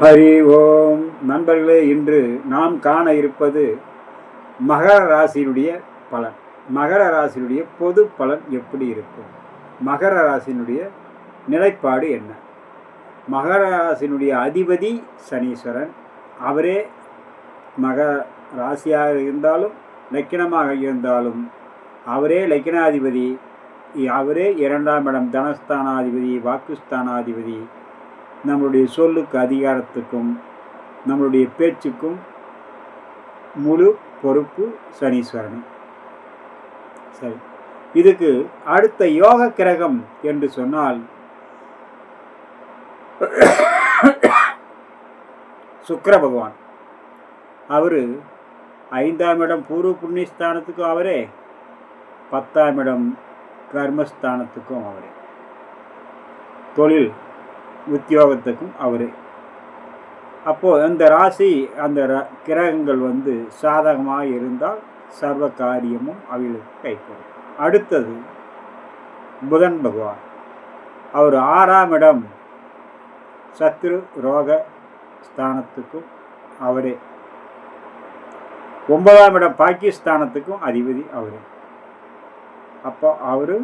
ஹரி ஓம். நண்பர்களே இன்று நாம் காண இருப்பது மகர ராசியினுடைய பலன். மகர ராசியினுடைய பொது பலன் எப்படி இருக்கும்? மகர ராசியினுடைய நிலைப்பாடு என்ன? மகர ராசியினுடைய அதிபதி சனீஸ்வரன். அவரே மகர ராசியாக இருந்தாலும் லக்கினமாக இருந்தாலும் அவரே லக்கினாதிபதி. அவரே இரண்டாம் இடம் தனஸ்தானாதிபதி வாக்குஸ்தானாதிபதி. நம்மளுடைய சொல்லுக்கு அதிகாரத்துக்கும் நம்மளுடைய பேச்சுக்கும் முழு பொறுப்பு சனீஸ்வரன். சரி. இதுக்கு அடுத்த யோக கிரகம் என்று சொன்னால் சுக்கர பகவான். அவர் ஐந்தாம் இடம் பூர்வ புண்ணியஸ்தானத்துக்கும் அவரே பத்தாம் இடம் கர்மஸ்தானத்துக்கும் அவரே. தொழில் உத்தியோகத்துக்கும் அவரே. அப்போது அந்த ராசி அந்த ர- கிரகங்கள் வந்து சாதகமாக இருந்தால் சர்வ காரியமும் அவர்களுக்கு கைப்படும் அடுத்தது புதன் பகவான். அவர் ஆறாம் இடம் சத்ரு ரோக ஸ்தானத்துக்கும் அவரே. ஒன்பதாம் இடம் பாகிஸ்தானத்துக்கும் அதிபதி அவரே. அப்போ அவர்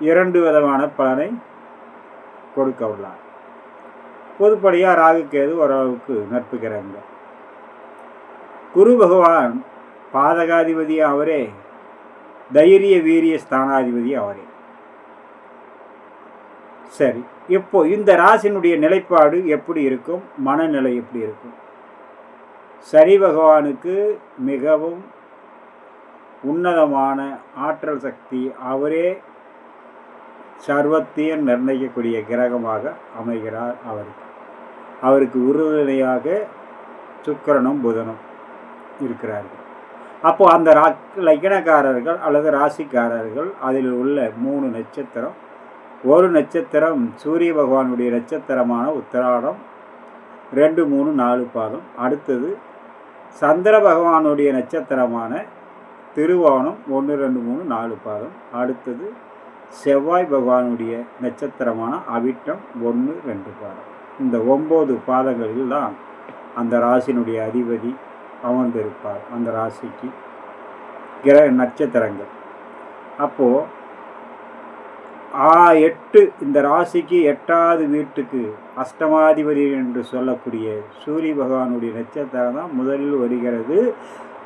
இரண்டு விதமான பலனை கொடுக்க உள்ளார் பொதுப்படியாக ராகு ஓரளவுக்கு நட்பு கிரகங்கள். குரு பகவான் பாதகாதிபதி அவரே தைரிய வீரிய ஸ்தானாதிபதி அவரே. சரி இப்போ இந்த ராசினுடைய நிலைப்பாடு எப்படி இருக்கும்? மனநிலை எப்படி இருக்கும்? சரி பகவானுக்கு மிகவும் உன்னதமான ஆற்றல் சக்தி அவரே சர்வத்தையும் நிர்ணயிக்கக்கூடிய கிரகமாக அமைகிறார் அவர். அவருக்கு உறுதுணையாக சுக்கரனும் புதனும் இருக்கிறார்கள். அப்போது அந்த ரா லக்னக்காரர்கள் அல்லது ராசிக்காரர்கள் அதில் உள்ள மூணு நட்சத்திரம். ஒரு நட்சத்திரம் சூரிய பகவானுடைய நட்சத்திரமான உத்தராடம். ரெண்டு மூணு நாலு பாதம். அடுத்தது சந்திர பகவானுடைய நட்சத்திரமான திருவோணம். ஒன்று ரெண்டு மூணு நாலு பாதம். அடுத்தது செவ்வாய் பகவானுடைய நட்சத்திரமான அவிட்டம் ஒன்று ரெண்டு பாதம். இந்த ஒம்பது பாதங்களில் தான் அந்த ராசினுடைய அதிபதி அமர்ந்திருப்பார். அந்த ராசிக்கு கிரக நட்சத்திரங்கள். அப்போது ஆ எட்டு இந்த ராசிக்கு எட்டாவது வீட்டுக்கு அஷ்டமாதிபதி என்று சொல்லக்கூடிய சூரிய பகவானுடைய நட்சத்திரம் தான் முதலில் வருகிறது.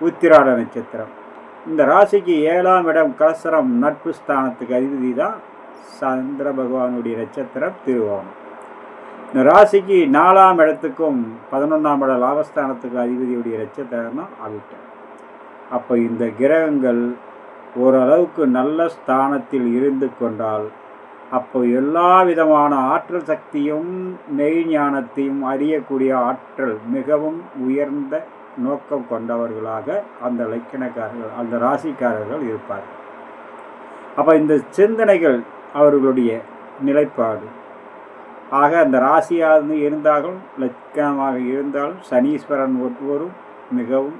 உத்திராட நட்சத்திரம். இந்த ராசிக்கு ஏழாம் இடம் கலசரம் நட்பு ஸ்தானத்துக்கு அதிபதி தான் சந்திர பகவானுடைய நட்சத்திரம் திருவோணம். இந்த ராசிக்கு நாலாம் இடத்துக்கும் பதினொன்றாம் இட லாபஸ்தானத்துக்கு அதிபதியுடைய நட்சத்திரம் தான் அவிட்டம். அப்போ இந்த கிரகங்கள் ஓரளவுக்கு நல்ல ஸ்தானத்தில் இருந்து கொண்டால் அப்போ எல்லா விதமான ஆற்றல் சக்தியும் மெய் ஞானத்தையும் அறியக்கூடிய ஆற்றல் மிகவும் உயர்ந்த நோக்கம் கொண்டவர்களாக அந்த லக்கணக்காரர்கள் அந்த ராசிக்காரர்கள் இருப்பார் அப்போ இந்த சிந்தனைகள் அவர்களுடைய நிலைப்பாடு. ஆக அந்த ராசியாக இருந்தாலும் லட்சணமாக இருந்தாலும் சனீஸ்வரன் ஒருவரும் மிகவும்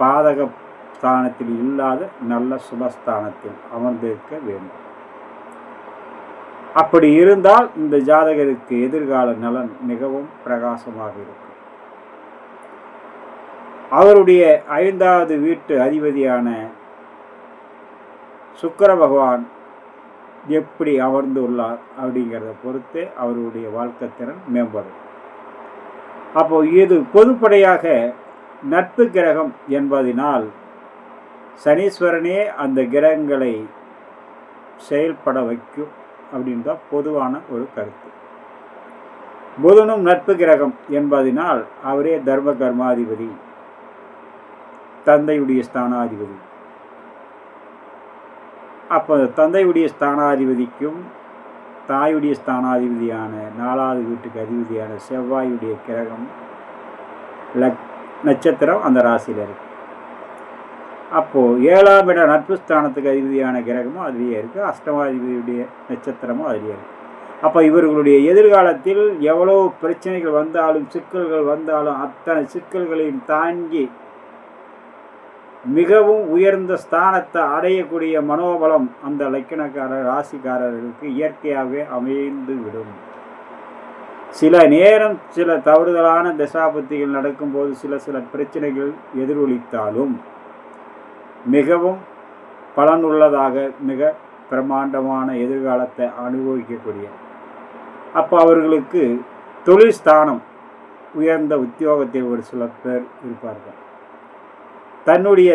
பாதக ஸ்தானத்தில் இல்லாத நல்ல சுபஸ்தானத்தில் அமர்ந்திருக்க வேண்டும். அப்படி இருந்தால் இந்த ஜாதகருக்கு எதிர்கால நலன் மிகவும் பிரகாசமாக இருக்கும். அவருடைய ஐந்தாவது வீட்டு அதிபதியான சுக்கர பகவான் எப்படி அமர்ந்து உள்ளார் அப்படிங்கிறத பொறுத்து அவருடைய வாழ்க்கை திறன் மேம்படும். அப்போ இது பொதுப்படையாக நட்பு கிரகம் என்பதினால் சனீஸ்வரனே அந்த கிரகங்களை செயல்பட வைக்கும் அப்படின்ற பொதுவான ஒரு கருத்து. புதனும் நட்பு கிரகம் என்பதினால் அவரே தர்ம கர்மாதிபதி. தந்தையுடைய ஸ்தானாதிபதி. அப்போ தந்தையுடைய ஸ்தானாதிபதிக்கும் தாயுடைய ஸ்தானாதிபதியான நாலாவது வீட்டுக்கு அதிபதியான செவ்வாயுடைய கிரகம் லக் நட்சத்திரம் அந்த ராசியில் இருக்கு. அப்போது ஏழாம் இட நட்பு ஸ்தானத்துக்கு அதிபதியான கிரகமும் அதுலேயே இருக்குது அஷ்டமாதிபதியுடைய நட்சத்திரமும் அதுலேயே இருக்குது அப்போ இவர்களுடைய எதிர்காலத்தில் எவ்வளோ பிரச்சனைகள் வந்தாலும் சிக்கல்கள் வந்தாலும் அத்தனை சிக்கல்களையும் தாங்கி மிகவும் உயர்ந்த ஸ்தானத்தை அடையக்கூடிய மனோபலம் அந்த லக்கணக்காரர் ராசிக்காரர்களுக்கு இயற்கையாகவே அமைந்து விடும் சில நேரம் சில தவறுதலான தசாபத்திகள் நடக்கும்போது சில சில பிரச்சனைகள் எதிரொலித்தாலும் மிகவும் பலனுள்ளதாக மிக பிரமாண்டமான எதிர்காலத்தை அனுபவிக்கக்கூடிய. அப்போ அவர்களுக்கு தொழில் ஸ்தானம் உயர்ந்த உத்தியோகத்தில் ஒரு சில பேர் இருப்பார்கள். தன்னுடைய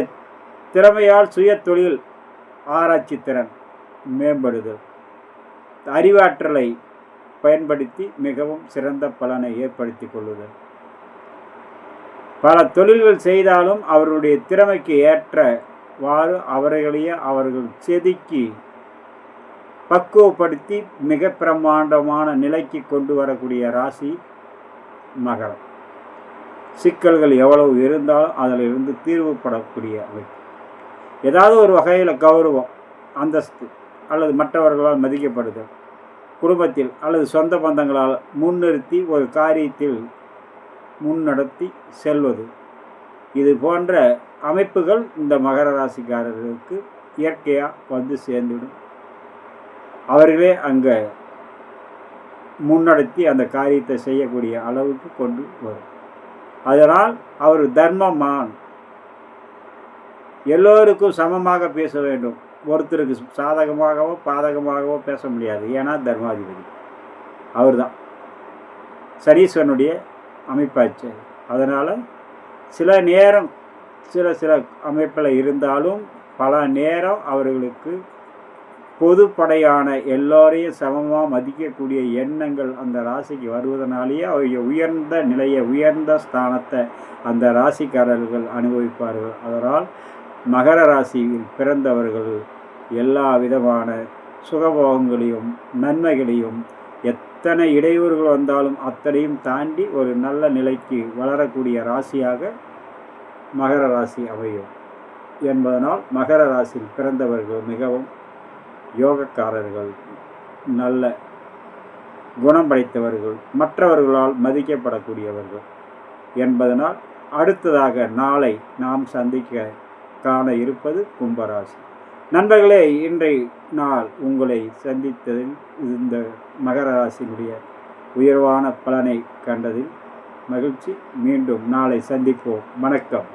திறமையால் சுய தொழில் ஆராய்ச்சி திறன் மேம்படுதல். அறிவாற்றலை பயன்படுத்தி மிகவும் சிறந்த பலனை ஏற்படுத்தி கொள்ளுதல். பல தொழில்கள் செய்தாலும் அவருடைய திறமைக்கு ஏற்றவாறு அவர்களையே அவர்கள் செதுக்கி பக்குவப்படுத்தி மிக பிரம்மாண்டமான நிலைக்கு கொண்டு வரக்கூடிய ராசி மகரம். சிக்கல்கள் எவ்வளவு இருந்தாலும் அதில் இருந்து தீர்வுபடக்கூடிய அமைப்பு. ஏதாவது ஒரு வகையில் கௌரவம் அந்தஸ்து அல்லது மற்றவர்களால் மதிக்கப்படுதல் குடும்பத்தில் அல்லது சொந்த பந்தங்களால் முன்னிறுத்தி ஒரு காரியத்தில் முன்னடத்தி செல்வது. இது போன்ற அமைப்புகள் இந்த மகர ராசிக்காரர்களுக்கு இயற்கையாக வந்து சேர்ந்துடும் அவர்களே அங்கே முன்னடத்தி அந்த காரியத்தை செய்யக்கூடிய அளவுக்கு கொண்டு வரும். அதனால் அவர் தர்மமான். எல்லோருக்கும் சமமாக பேச வேண்டும். ஒருத்தருக்கு சாதகமாகவோ பாதகமாகவோ பேச முடியாது. ஏன்னா தர்மாதிபதி. அவர் தான் சரீஸ்வரனுடைய அமைப்பாச்சு. அதனால் சில நேரம் சில சில அமைப்பில் இருந்தாலும் பல நேரம் அவர்களுக்கு பொதுப்படையான எல்லோரையும் சமமாக மதிக்கக்கூடிய எண்ணங்கள் அந்த ராசிக்கு வருவதனாலேயே அவங்க உயர்ந்த நிலையை உயர்ந்த ஸ்தானத்தை அந்த ராசிக்காரர்கள் அனுபவிப்பார்கள். அதனால் மகர ராசியில் பிறந்தவர்கள் எல்லா விதமான சுகபோகங்களையும் நன்மைகளையும் எத்தனை இடையூறுகள் வந்தாலும் அத்தனையும் தாண்டி ஒரு நல்ல நிலைக்கு வளரக்கூடிய ராசியாக மகர ராசி அமையும். என்பதனால் மகர ராசியில் பிறந்தவர்கள் மிகவும் யோகக்காரர்கள் நல்ல குணம் படைத்தவர்கள் மற்றவர்களால் மதிக்கப்படக்கூடியவர்கள் என்பதனால் அடுத்ததாக நாளை நாம் சந்திக்க காண இருப்பது கும்பராசி. நண்பர்களே இன்றைய நாள் உங்களை சந்தித்ததில் இந்த மகர ராசியினுடைய உயர்வான பலனை கண்டதில் மகிழ்ச்சி. மீண்டும் நாளை சந்திப்போம். வணக்கம்.